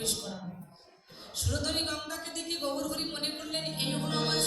প্রবেশ করা হয়। সুরধরী গঙ্গাকে দেখে গোবর হরি মনে করলেন এই হলো আমার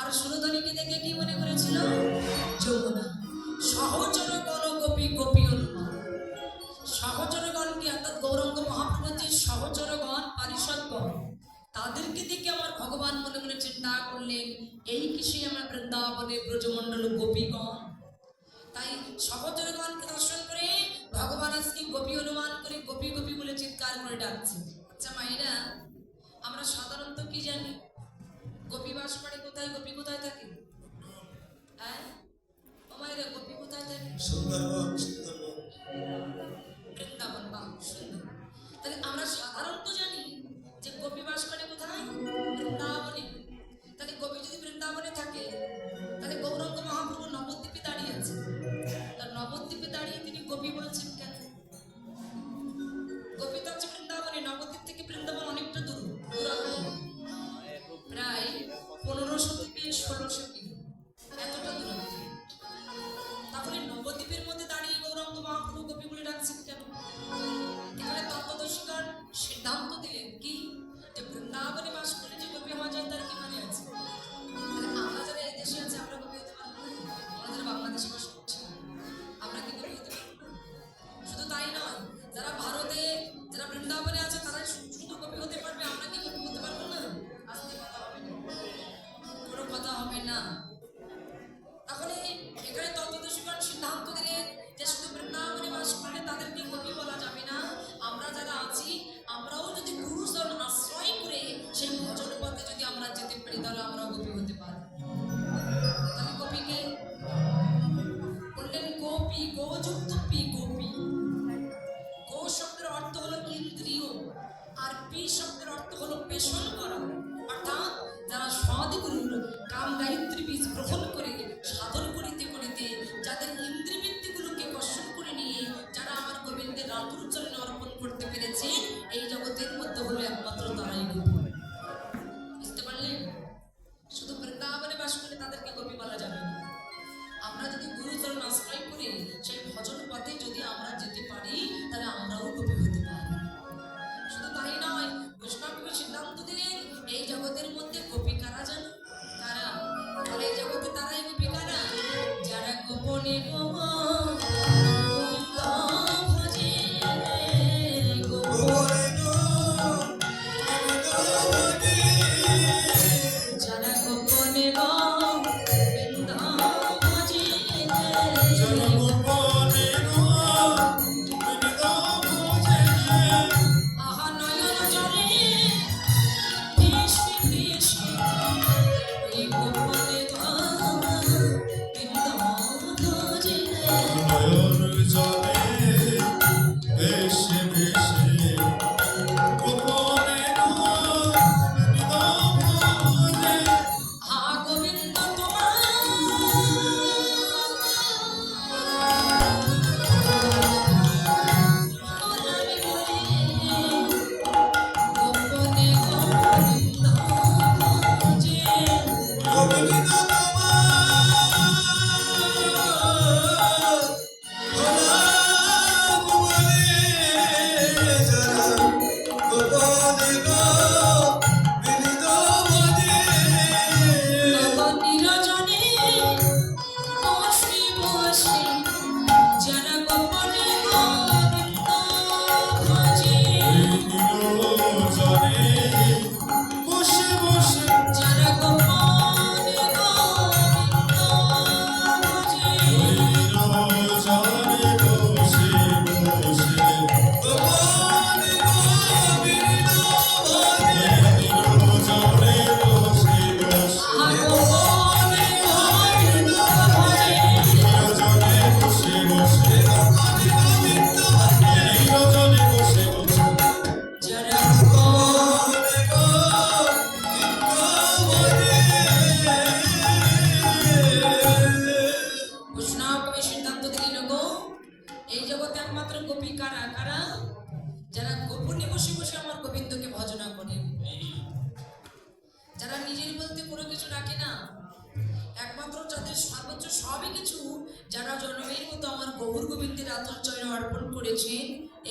আর সুরধনীকে দেখে কি মনে করেছিল? যমুনা। সহচরগণ গোপী গোপী অনুমান কি অর্থাৎ গৌরাঙ্গ মহাপ্রভুর যে সহচরগণ পারিষদগণ, তাদেরকে দেখে আমার ভগবান মনে মনে চিন্তা করলেন, এই কিসে আমার বৃন্দাবনে ব্রজমণ্ডল গোপীগণ? তাই সহচরগণকে দর্শন করে ভগবান আজকে গোপী অনুমান করে গোপী গোপী বলে চিৎকার করে ডাকছে। আচ্ছা আমরা সাধারণত কি জানি? গোপী বাস করে কোথায়? গোপী কোথায় থাকে? হ্যাঁ? ও মায়েরা গোপী কোথায় থাকে? সুন্দরবন সুন্দরবন। বৃন্দাবন বা সুন্দর তাহলে আমরা সাধারণত জানি যে গোপী বাস করে কোথায়? বৃন্দাবনে। তাহলে গোপী যদি বৃন্দাবনে থাকে তাহলে গৌরঙ্গ মহাপ্রভু নবদ্বীপে দাঁড়িয়ে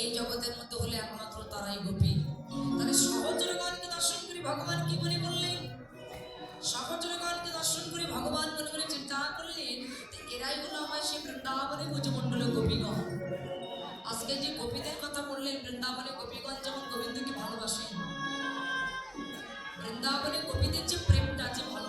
এই জগতের মধ্যে হলে একমাত্র তারাই গোপী। তাহলে সহজরগণকে দর্শন করে ভগবান কি মনে করলেন? সহজরগণকে দর্শন করে ভগবান মনে মনে চিন্তা করলেন এরাই হলো আমার সেই বৃন্দাবনে ব্রজমণ্ডলে গোপীগণ। আজকে যে গোপীদের কথা বললেন, বৃন্দাবনে গোপীগণ যেমন গোবিন্দকে ভালোবাসেন, বৃন্দাবনে কবিদের যে প্রেমটা, যে ভালো